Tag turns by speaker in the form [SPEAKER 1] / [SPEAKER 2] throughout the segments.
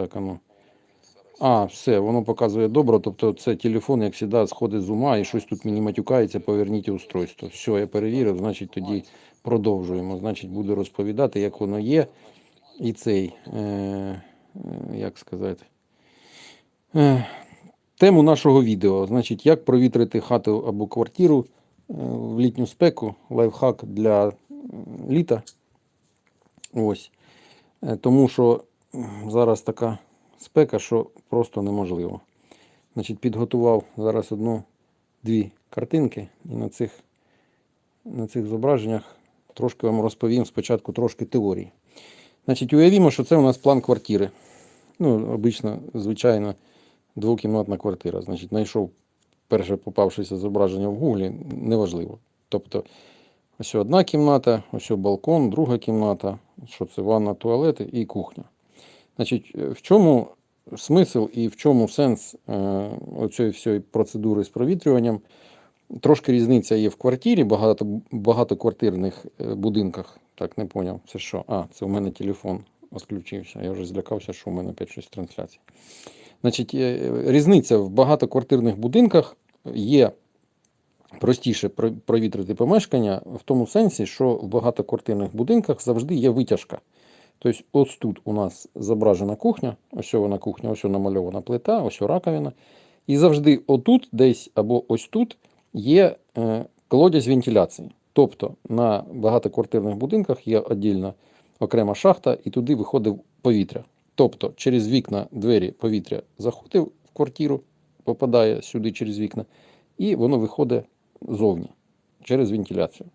[SPEAKER 1] Так, а. А, все, воно показує добре. Тобто це телефон, як завжди, сходить з ума і щось тут мені матюкається, поверніть устройство. Все, я перевірив, значить тоді продовжуємо. Значить, буду розповідати, як воно є. І цей, е, е, як сказати, е, тему нашого відео. Значить, як провітрити хату або квартиру е, в літню спеку, лайфхак для літа. Ось. Е, Тому що зараз така спека, що просто неможливо. Значить, підготував зараз одну-дві картинки, і на цих, на цих зображеннях трошки вам розповім спочатку трошки теорії. Значить, уявімо, що це у нас план квартири. Ну, обично, звичайно, двокімнатна квартира. Значить, знайшов перше попавшеся зображення в Гуглі, неважливо. Тобто, ось одна кімната, ось балкон, друга кімната, що це ванна, туалет і кухня. Значить, е, в чому смисл і в чому сенс е, оцієї всієї процедури з провітрюванням? Трошки різниця є в квартирі, багато, багатоквартирних е, будинках. Так, не поняв, це що? А, це у мене телефон відключився. Я вже злякався, що у мене опять щось трансляція. Значить, різниця в багатоквартирних будинках є простіше провітрити помешкання в тому сенсі, що в багатоквартирних будинках завжди є витяжка. Тобто, ось тут у нас зображена кухня, ось вона кухня, ось намальована плита, ось раковина. І завжди отут, десь або ось тут є е, колодязь вентиляції. Тобто на багатоквартирних будинках є віддільна окрема шахта, і туди виходить повітря. Тобто через вікна двері повітря заходить в квартиру, попадає сюди через вікна, і воно виходить зовні через вентиляцію.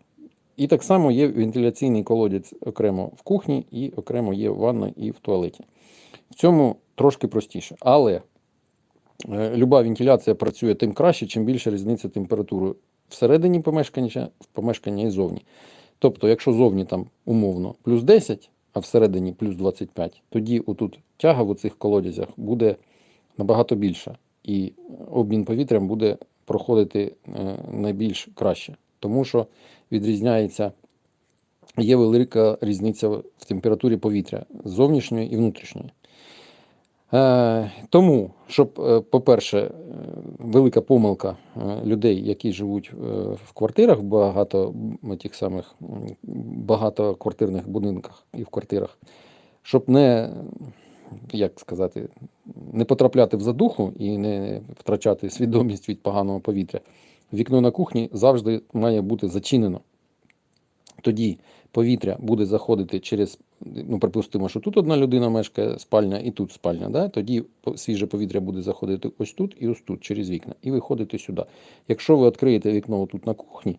[SPEAKER 1] І так само є вентиляційний колодязь окремо в кухні, і окремо є в ванні і в туалеті. В цьому трошки простіше. Але е, люба вентиляція працює тим краще, чим більше різниця температури всередині помешкання, в помешкання і зовні. Тобто, якщо зовні там умовно плюс 10, а всередині плюс 25, тоді отут тяга в оцих колодязях буде набагато більша. І обмін повітрям буде проходити е, найбільш краще. Тому що відрізняється, є велика різниця в температурі повітря зовнішньої і внутрішньої. Е, тому, щоб, е, по-перше, е, велика помилка е, людей, які живуть в квартирах, багато тих самих багатоквартирних будинках і в квартирах, щоб не, як сказати, не потрапляти в задуху і не втрачати свідомість від поганого повітря, вікно на кухні завжди має бути зачинено. Тоді повітря буде заходити через, ну, припустимо, що тут одна людина мешкає, спальня і тут спальня. Да? Тоді свіже повітря буде заходити ось тут і ось тут через вікна, і виходити сюди. Якщо ви відкриєте вікно тут на кухні,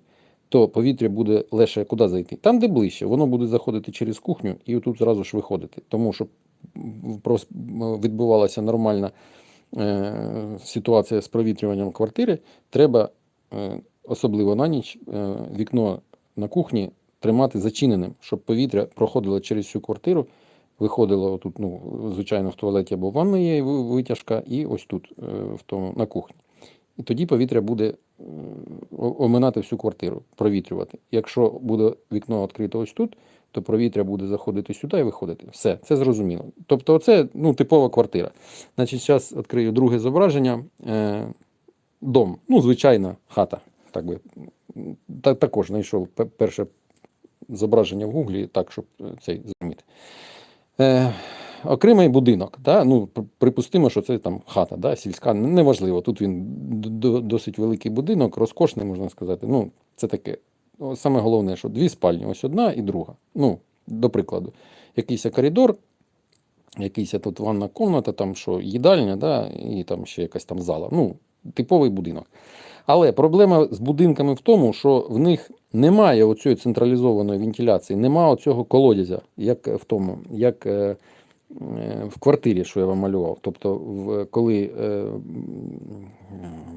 [SPEAKER 1] то повітря буде легше куди зайти? Там, де ближче, воно буде заходити через кухню і отут зразу ж виходити. Тому м, відбувалася нормальна е, ситуація з провітрюванням квартири, треба особливо на ніч е, вікно на кухні тримати зачиненим, щоб повітря проходило через всю квартиру, виходило отут, ну, звичайно, в туалеті або в ванної є витяжка, і ось тут, е, в тому, на кухні. І тоді повітря буде е, оминати всю квартиру, провітрювати. Якщо буде вікно відкрите ось тут, то повітря буде заходити сюди і виходити. Все, це зрозуміло. Тобто, це ну, типова квартира. Значить, зараз відкрию друге зображення. Дом, ну, звичайна хата. Так би. Та, також знайшов перше зображення в Гуглі, так, щоб е, цей зрозуміти. Е, окремий будинок. Да? Ну, припустимо, що це там хата, да? сільська, неважливо. Тут він досить великий будинок, розкошний, можна сказати. Ну, це таке. Саме головне, що дві спальні, ось одна і друга. Ну, до прикладу, якийсь коридор, якийсь тут ванна кімната, там що їдальня, да? і там ще якась там зала. Ну, типовий будинок. Але проблема з будинками в тому, що в них немає оцієї централізованої вентиляції, немає оцього колодязя, як в тому, як е, е, в квартирі, що я вам малював. Тобто, коли е,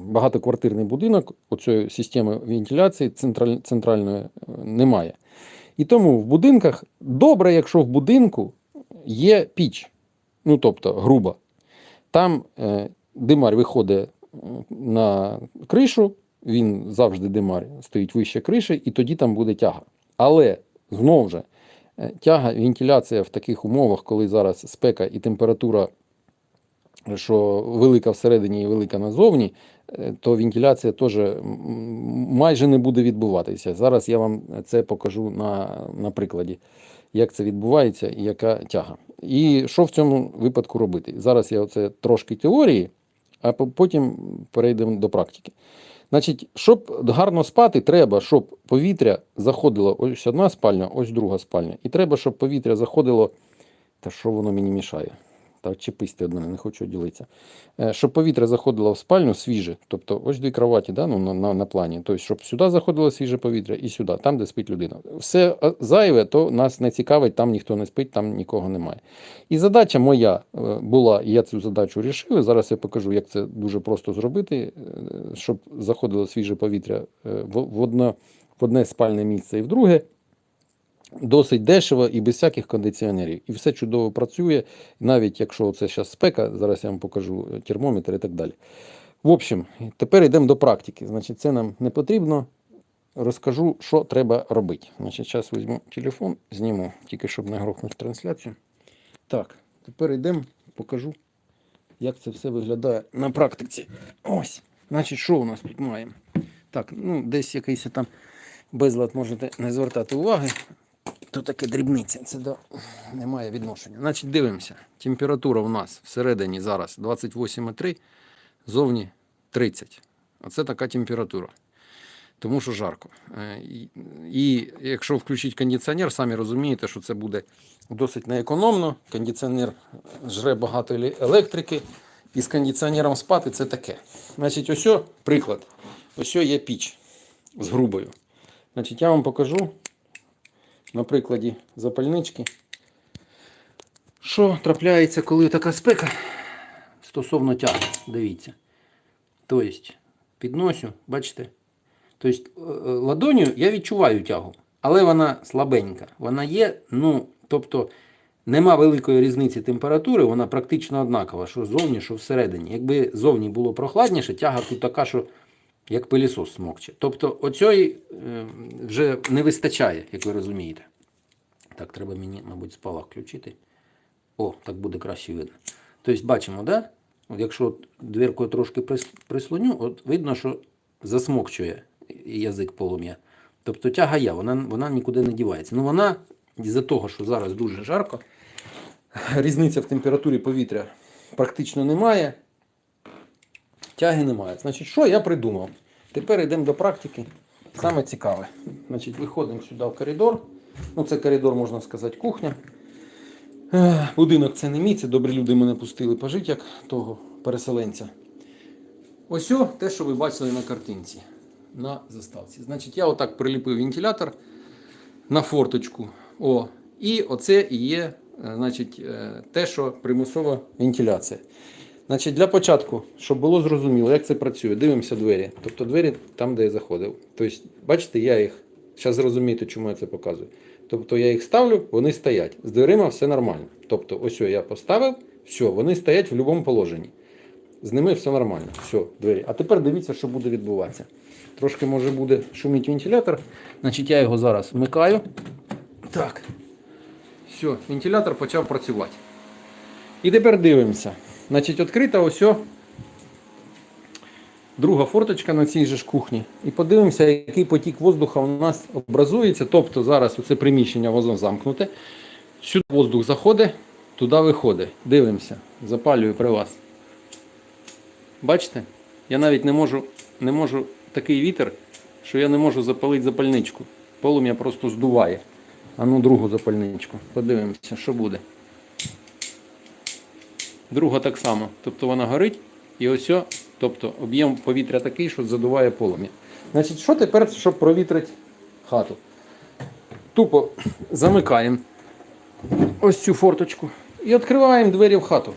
[SPEAKER 1] багатоквартирний будинок, оцієї системи вентиляції центральної немає. І тому в будинках добре, якщо в будинку є піч, ну тобто груба. Там димар виходить на кришу, він завжди димар стоїть вище криші, і тоді там буде тяга. Але знову ж, е, тяга, вентиляція в таких умовах, коли зараз спека і температура що велика всередині і велика назовні, е, то вентиляція теж майже не буде відбуватися. Зараз я вам це покажу на, на прикладі, як це відбувається і яка тяга. І що в цьому випадку робити? Зараз я оце трошки теорії, а потім перейдемо до практики. Значить, щоб гарно спати, треба, щоб повітря заходило ось одна спальня, ось друга спальня. І треба, щоб повітря заходило. Та що воно мені мішає? Так, чепись ти від не хочу ділитися. Е, Щоб повітря заходило в спальню свіже. Тобто ось дві кроваті да, ну, на, на, на плані. Тобто, щоб сюди заходило свіже повітря і сюди, там, де спить людина. Все е, зайве, то нас не цікавить, там ніхто не спить, там нікого немає. І задача моя е, була, і я цю задачу рішив. Зараз я покажу, як це дуже просто зробити, щоб заходило свіже повітря в, одно, в одне спальне місце і в друге. Досить дешево і без всяких кондиціонерів. І все чудово працює, навіть якщо це зараз спека, зараз я вам покажу е, термометр і так далі. В общем, тепер йдемо до практики. Значить, це нам не потрібно. Розкажу, що треба робити. Значить, зараз візьму телефон, зніму, тільки щоб не грохнути трансляцію. Так, тепер йдемо, покажу, як це все виглядає на практиці. Ось. Значить, що у нас тут маємо? Так, ну, десь якийсь там безлад можете не звертати уваги. То таке дрібниця, це до... не відношення. Значить, дивимося. Температура у нас всередині зараз 28,3, зовні 30. Оце така температура. Тому що жарко. Е, І, якщо включити кондиціонер, самі розумієте, що це буде досить неекономно. Кондиціонер жре багато електрики. І з кондиціонером спати це таке. Значить, ось приклад. Ось є піч з грубою. Значить, я вам покажу на прикладі запальнички. Що трапляється, коли така спека стосовно тяги? Дивіться. Тобто, підносю, бачите? Тобто, е, е, ладоню я відчуваю тягу, але вона слабенька. Вона є, ну, тобто, нема великої різниці температури, вона практично однакова, що ззовні, що всередині. Якби зовні було прохладніше, тяга тут така, що як пилісос смокче. Тобто, оцьої е, вже не вистачає, як ви розумієте. Так, треба мені, мабуть, спалах включити. О, так буде краще видно. Тобто, бачимо, да? От якщо от трошки прислоню, от видно, що засмокчує язик полум'я. Тобто тяга є, вона, вона нікуди не дівається. Ну вона, із-за того, що зараз дуже жарко, різниця в температурі повітря практично немає. Тяги немає. Значить, що я придумав? Тепер йдемо до практики. Саме цікаве. Значить, виходимо сюди в коридор. Ну, це коридор, можна сказати, кухня. Будинок це не мій, це добрі люди мене пустили пожити, як того переселенця. Ось о, те, що ви бачили на картинці, на заставці. Значить, я отак приліпив вентилятор на форточку. О, і оце і є е, значить, е, те, що примусова вентиляція. Значить, для початку, щоб було зрозуміло, як це працює, дивимося двері. Тобто двері там, де я заходив. Тобто, бачите, я їх. Зараз зрозумієте, чому я це показую. Тобто я їх ставлю, вони стоять. З дверима все нормально. Тобто, ось я поставив, все, вони стоять в будь-якому положенні. З ними все нормально. Все, двері. А тепер дивіться, що буде відбуватися. Трошки може буде шуміти вентилятор. Значить, я його зараз вмикаю. Так. Все, вентилятор почав працювати. І тепер дивимося. Значить, відкрита ось друга форточка на цій же ж кухні. І подивимося, який потік воздуха у нас образується. Тобто зараз це приміщення воно замкнуте. Сюди воздух заходить, туди виходить. Дивимося, запалюю при вас. Бачите? Я навіть не можу, не можу такий вітер, що я не можу запалити запальничку. Полум'я просто здуває. А ну другу запальничку. Подивимося, що буде. Друга так само. Тобто вона горить і ось, тобто об'єм повітря такий, що задуває полум'я. Значить, що тепер, щоб провітрити хату? Тупо замикаємо ось цю форточку і відкриваємо двері в хату.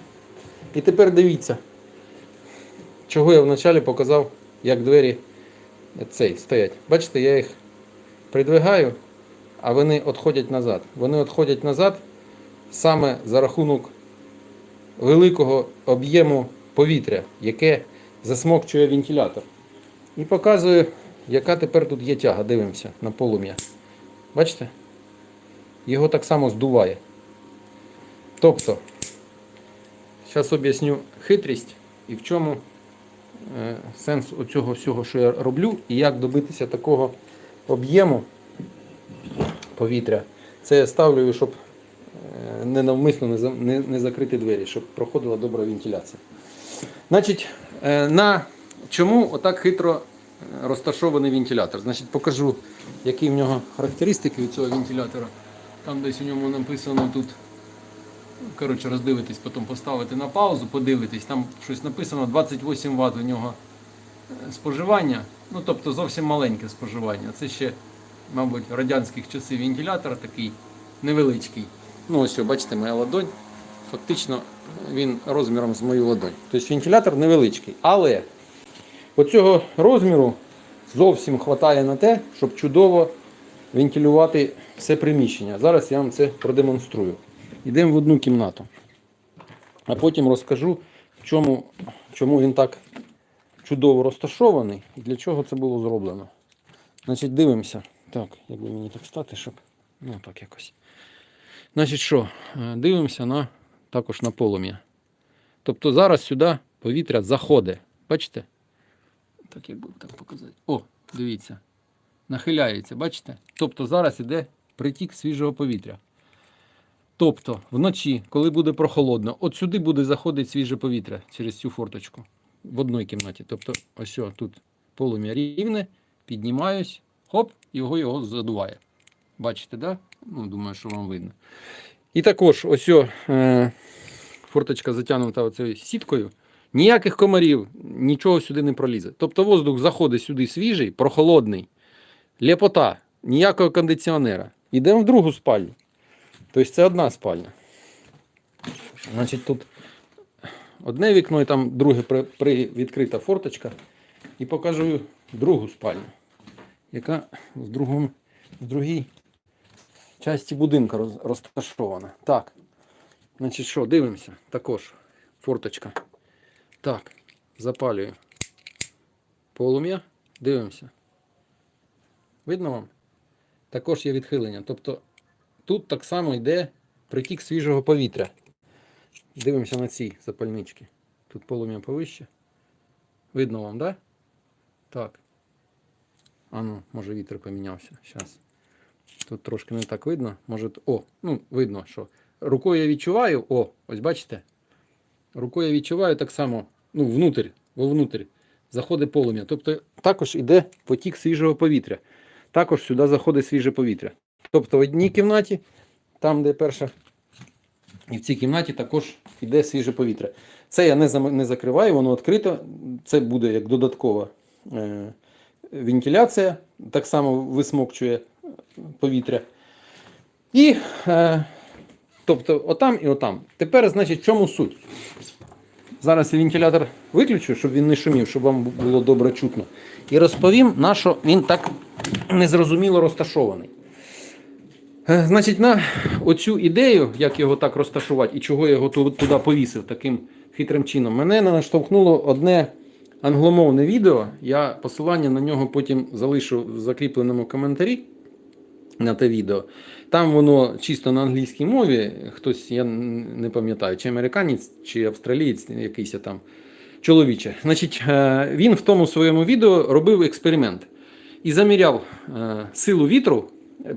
[SPEAKER 1] І тепер дивіться, чого я вначалі показав, як двері цей стоять. Бачите, я їх придвигаю, а вони відходять назад. Вони відходять назад саме за рахунок великого об'єму повітря, яке засмокчує вентилятор. І показую, яка тепер тут є тяга. Дивимося на полум'я. Бачите? Його так само здуває. Тобто, Зараз об'ясню хитрість і в чому е, сенс оцього всього, що я роблю, і як добитися такого об'єму повітря. Це я ставлю, щоб ненавмисно не, не, не закрити двері, щоб проходила добра вентиляція. Значить, е, на чому отак хитро е, розташований вентилятор? Значить, покажу, які в нього характеристики від цього вентилятора. Там десь у ньому написано тут. Коротше, роздивитись, потім поставити на паузу, подивитись, там щось написано 28 Вт у нього е, споживання. Ну, тобто зовсім маленьке споживання. Це ще, мабуть, радянських часів вентилятор такий невеличкий. Ну, ось, бачите, моя ладонь. Фактично він розміром з мою ладонь. Тобто вентилятор невеличкий. Але оцього розміру зовсім вистачає на те, щоб чудово вентилювати все приміщення. Зараз я вам це продемонструю. Йдемо в одну кімнату. А потім розкажу, чому, чому він так чудово розташований і для чого це було зроблено. Значить, дивимося. Так, як би мені так стати, щоб. Ну, так якось. Значить, що? Е, Дивимося на, також на полум'я. Тобто зараз сюди повітря заходить. Бачите? Так, як би так показати. О, дивіться. Нахиляється, бачите? Тобто зараз іде притік свіжого повітря. Тобто вночі, коли буде прохолодно, от сюди буде заходити свіже повітря через цю форточку в одній кімнаті. Тобто, ось о, тут полум'я рівне, піднімаюсь, хоп, його його задуває. Бачите, да? Ну, думаю, що вам видно. І також ось о, е, форточка затягнута оцею сіткою. Ніяких комарів, нічого сюди не пролізе. Тобто воздух заходить сюди свіжий, прохолодний, лепота, ніякого кондиціонера. Йдемо в другу спальню. Тобто це одна спальня. Значить, тут одне вікно і там друге при, при відкрита форточка. І покажу другу спальню, яка в, другому, в другій часті будинку розташована. Так. Значить, що, дивимося. Також форточка. Так, запалюю. Полум'я. Дивимося. Видно вам? Також є відхилення. Тобто тут так само йде притік свіжого повітря. Дивимося на ці запальнички. Тут полум'я повище. Видно вам, да? Так. А ну, може вітер помінявся. Зараз. Тут трошки не так видно. Може. О, ну, видно, що. Рукою я відчуваю. О, ось бачите? Рукою я відчуваю так само, ну, внутрь, вовнутрь заходить полум'я. Тобто також йде потік свіжого повітря. Також сюди заходить свіже повітря. Тобто в одній кімнаті, там, де перша, і в цій кімнаті також йде свіже повітря. Це я не, не закриваю, воно відкрито. Це буде як додаткова е, вентиляція, так само висмокчує повітря. І е, тобто отам і отам. Тепер, значить, в чому суть? Зараз я вентилятор виключу, щоб він не шумів, щоб вам було добре чутно. І розповім, на що він так незрозуміло розташований. Е, Значить, на оцю ідею, як його так розташувати і чого я його туди повісив таким хитрим чином, мене наштовхнуло одне англомовне відео. Я посилання на нього потім залишу в закріпленому коментарі на те відео. Там воно чисто на англійській мові. Хтось, я не пам'ятаю, чи американець, чи австралієць, якийсь там чоловіче. Значить, е, він в тому своєму відео робив експеримент і заміряв е, силу вітру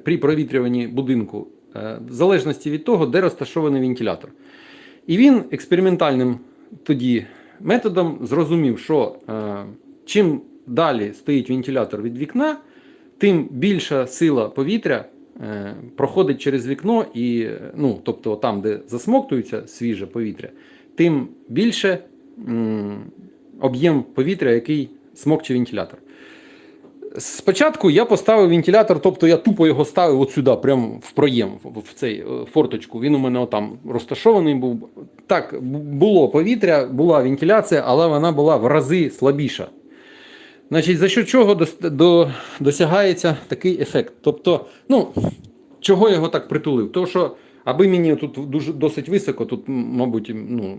[SPEAKER 1] при провітрюванні будинку е, в залежності від того, де розташований вентилятор. І він експериментальним тоді методом зрозумів, що е, чим далі стоїть вентилятор від вікна, тим більша сила повітря е, проходить через вікно, і, ну, тобто там, де засмоктується свіже повітря, тим більше об'єм повітря, який смокче вентилятор. Спочатку я поставив вентилятор, тобто я тупо його ставив от сюди, прямо в проєм, в в цей е, форточку. Він у мене отам розташований був. Так, було повітря, була вентиляція, але вона була в рази слабіша. Значить, за що чого до, до, досягається такий ефект? Тобто, ну, чого його так притулив? Тому що, аби мені тут дуже досить високо, тут, мабуть, ну,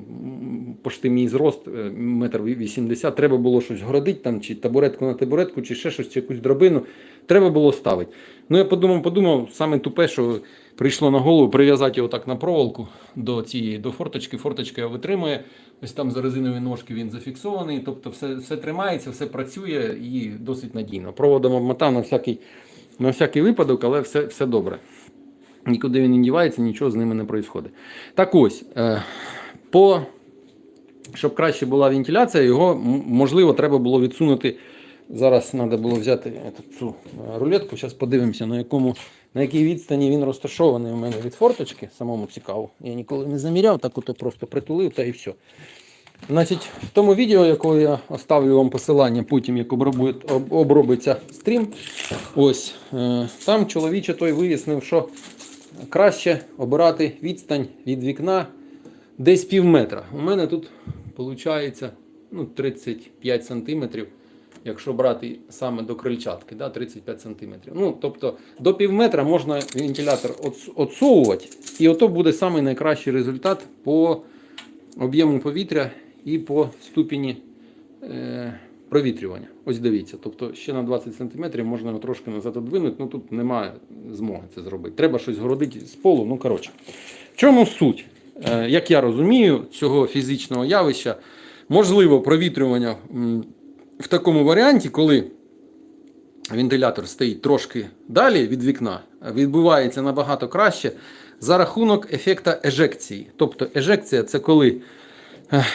[SPEAKER 1] пошти мій зрост, е, метр вісімдесят, треба було щось городити, там, чи табуретку на табуретку, чи ще щось, чи якусь драбину. Треба було ставити. Ну я подумав, подумав, саме тупе, що прийшло на голову прив'язати його так на проволоку до цієї до форточки. Форточка його витримує. Ось там за резинові ножки він зафіксований, тобто все, все тримається, все працює і досить надійно. Проводом обмотав на всякий, на всякий випадок, але все, все добре. Нікуди він не дівається, нічого з ними не відбувається. Так ось, е, по, щоб краще була вентиляція, його можливо треба було відсунути. Зараз треба було взяти цю е, рулетку. Зараз подивимося, на, якому, на якій відстані він розташований у мене від форточки. Самому цікаво. Я ніколи не заміряв, так от просто притулив та і все. Значить, в тому відео, якого я оставлю вам посилання, потім як обробить- обробиться стрім, ось е, там чоловіче той вияснив, що краще обирати відстань від вікна десь пів метра. У мене тут виходить ну, 35 сантиметрів, якщо брати саме до крильчатки, да, 35 сантиметрів. Ну, тобто до пів метра можна вентилятор отсовувати, і ото буде самий найкращий результат по об'єму повітря і по ступені е, провітрювання. Ось дивіться, тобто ще на 20 см можна його трошки назад одвинути, ну тут немає змоги це зробити. Треба щось городити з полу. Ну, коротше. В чому суть? Е, як я розумію, цього фізичного явища, можливо, провітрювання в такому варіанті, коли вентилятор стоїть трошки далі від вікна, відбувається набагато краще за рахунок ефекта ежекції. Тобто ежекція це коли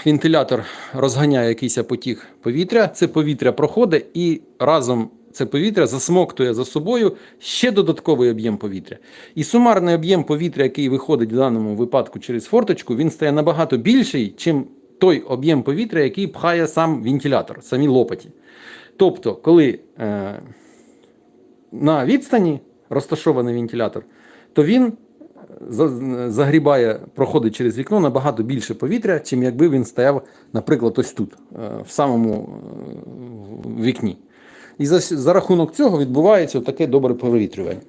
[SPEAKER 1] вентилятор розганяє якийсь потік повітря, це повітря проходить і разом це повітря засмоктує за собою ще додатковий об'єм повітря. І сумарний об'єм повітря, який виходить в даному випадку через форточку, він стає набагато більший, чим той об'єм повітря, який пхає сам вентилятор, самі лопаті. Тобто, коли е, на відстані розташований вентилятор, то він загрібає, проходить через вікно набагато більше повітря, чим якби він стояв, наприклад, ось тут, е, в самому е, вікні. І за, за рахунок цього відбувається таке добре провітрювання.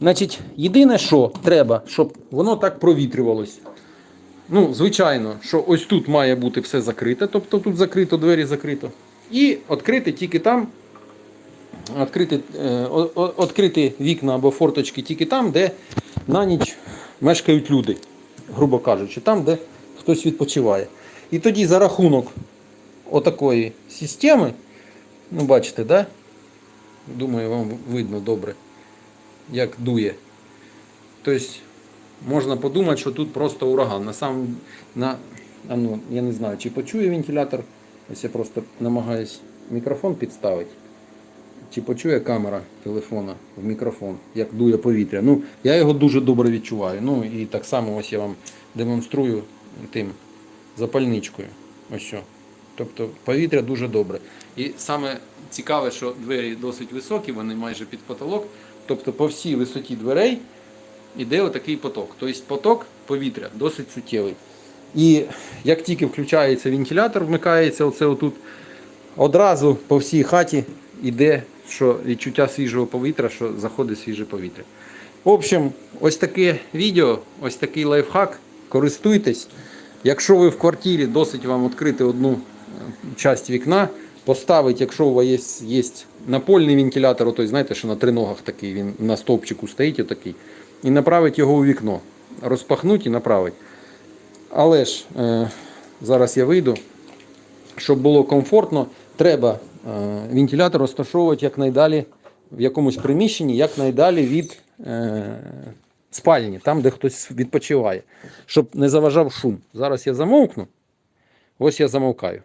[SPEAKER 1] Значить, єдине, що треба, щоб воно так провітрювалось. Ну, звичайно, що ось тут має бути все закрите, тобто тут закрито, двері закрито. І відкрити тільки там, відкрити, е, відкрити вікна або форточки тільки там, де на ніч мешкають люди, грубо кажучи, там, де хтось відпочиває. І тоді за рахунок отакої системи, ну бачите, да? думаю, вам видно добре, як дує. Тобто можна подумати, що тут просто ураган. На сам, на, а ну, я не знаю, чи почує вентилятор. Ось я просто намагаюсь мікрофон підставити. Чи почує камера телефона в мікрофон, як дує повітря. Ну, я його дуже добре відчуваю. Ну і так само ось я вам демонструю тим запальничкою. Ось що. Тобто повітря дуже добре. І саме цікаве, що двері досить високі, вони майже під потолок. Тобто по всій висоті дверей іде отакий поток. Тобто поток повітря досить суттєвий. І як тільки включається вентилятор, вмикається оце отут, одразу по всій хаті йде що відчуття свіжого повітря, що заходить свіже повітря. В общем, ось таке відео, ось такий лайфхак. Користуйтесь. Якщо ви в квартирі досить вам відкрити одну е, часть вікна, поставити, якщо у вас є, є напольний вентилятор, ото, знаєте, що на триногах такий, він на стовпчику стоїть отакий, і направити його у вікно. Розпахнути і направити. Але ж е, зараз я вийду. Щоб було комфортно, треба вентилятор розташовувати якнайдалі в якомусь приміщенні, якнайдалі від е, спальні, там, де хтось відпочиває, щоб не заважав шум. Зараз я замовкну. Ось я замовкаю.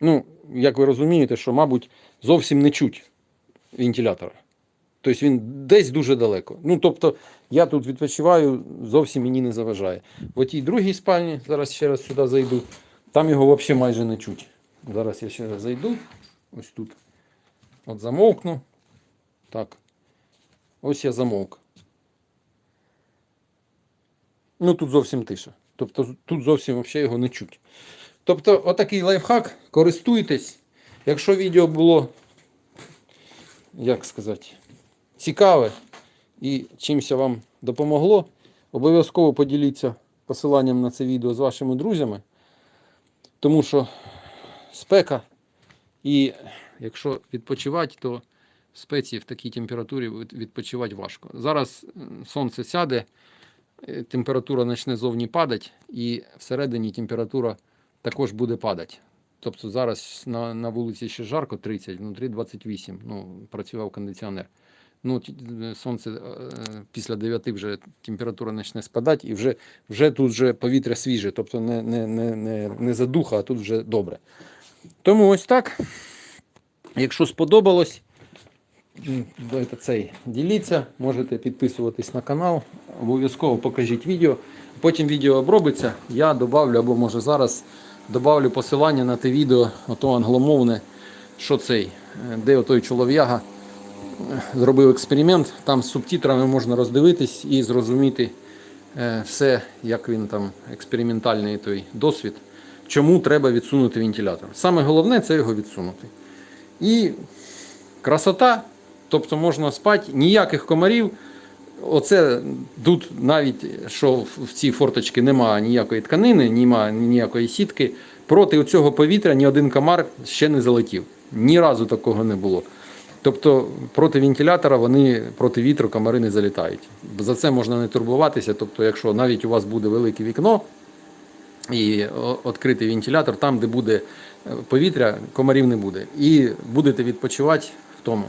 [SPEAKER 1] Ну, як ви розумієте, що, мабуть, зовсім не чуть вентилятора. Тобто він десь дуже далеко. Ну, тобто, я тут відпочиваю, зовсім мені не заважає. В отій другій спальні, зараз ще раз сюди зайду, там його взагалі майже не чуть. Зараз я ще раз зайду. Ось тут. От замовкну. Так. Ось я замовк. Ну тут зовсім тиша. Тобто тут зовсім взагалі його не чуть. Тобто, отакий лайфхак, користуйтесь. Якщо відео було, як сказати, цікаве і чимось вам допомогло, Обов'язково поділіться посиланням на це відео з вашими друзями, тому що спека, і якщо відпочивати, то в спеці в такій температурі відпочивати важко. Зараз сонце сяде, е, температура почне зовні падати, і всередині температура також буде падати. Тобто зараз на, на вулиці ще жарко 30, внутрі 28. Ну, працював кондиціонер. Ну, е, сонце е, після 9 вже температура почне спадати, і вже, вже тут вже повітря свіже, тобто не, не, не, не, не задуха, а тут вже добре. Тому ось так. Якщо сподобалось, цей діліться, можете підписуватись на канал, обов'язково покажіть відео. Потім відео обробиться, я добавлю, або може зараз добавлю посилання на те відео, ото англомовне, що цей, е, де отой чолов'яга зробив експеримент. Там з субтитрами можна роздивитись і зрозуміти е, все, як він там експериментальний той досвід, чому треба відсунути вентилятор. Саме головне це його відсунути. І красота, тобто можна спати, ніяких комарів. Оце тут навіть що в цій форточці немає ніякої тканини, немає ніякої сітки. Проти цього повітря ні один комар ще не залетів. Ні разу такого не було. Тобто проти вентилятора вони проти вітру комари не залітають. За це можна не турбуватися. Тобто, якщо навіть у вас буде велике вікно і відкритий вентилятор, там, де буде е, повітря, комарів не буде. І будете відпочивати в тому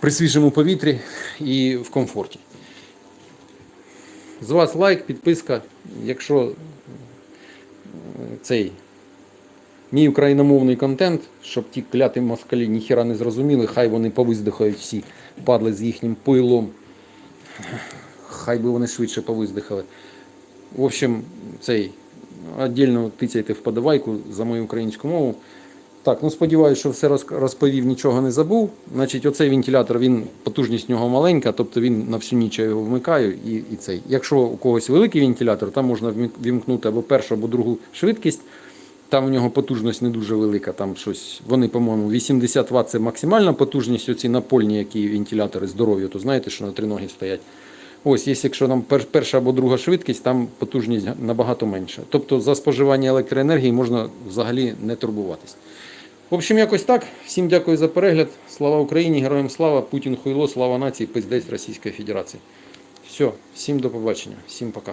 [SPEAKER 1] при свіжому повітрі і в комфорті. З вас лайк, підписка. Якщо е, цей мій україномовний контент, щоб ті кляті москалі ніхіра не зрозуміли, хай вони повиздихають всі, падли з їхнім пилом. Хай би вони швидше повиздихали. В общем, цей віддільно тицяйте вподобайку за мою українську мову. Так, ну сподіваюся, що все розповів, нічого не забув. Значить, оцей вентилятор, він потужність нього маленька, тобто він на всю ніч я його вмикаю і, і цей. Якщо у когось великий вентилятор, там можна вімкнути або першу, або другу швидкість. Там у нього потужність не дуже велика. Там щось, вони, по-моєму, 80 Вт це максимальна потужність, оці напольні, які вентилятори здорові, то знаєте, що на триногі стоять. Ось, якщо там перша або друга швидкість, там потужність набагато менша. Тобто за споживання електроенергії можна взагалі не турбуватись. В общем, якось так. Всім дякую за перегляд. Слава Україні, героям слава, Путін хуйло, слава нації, пиздець Російської Федерації. Все, всім до побачення, всім пока.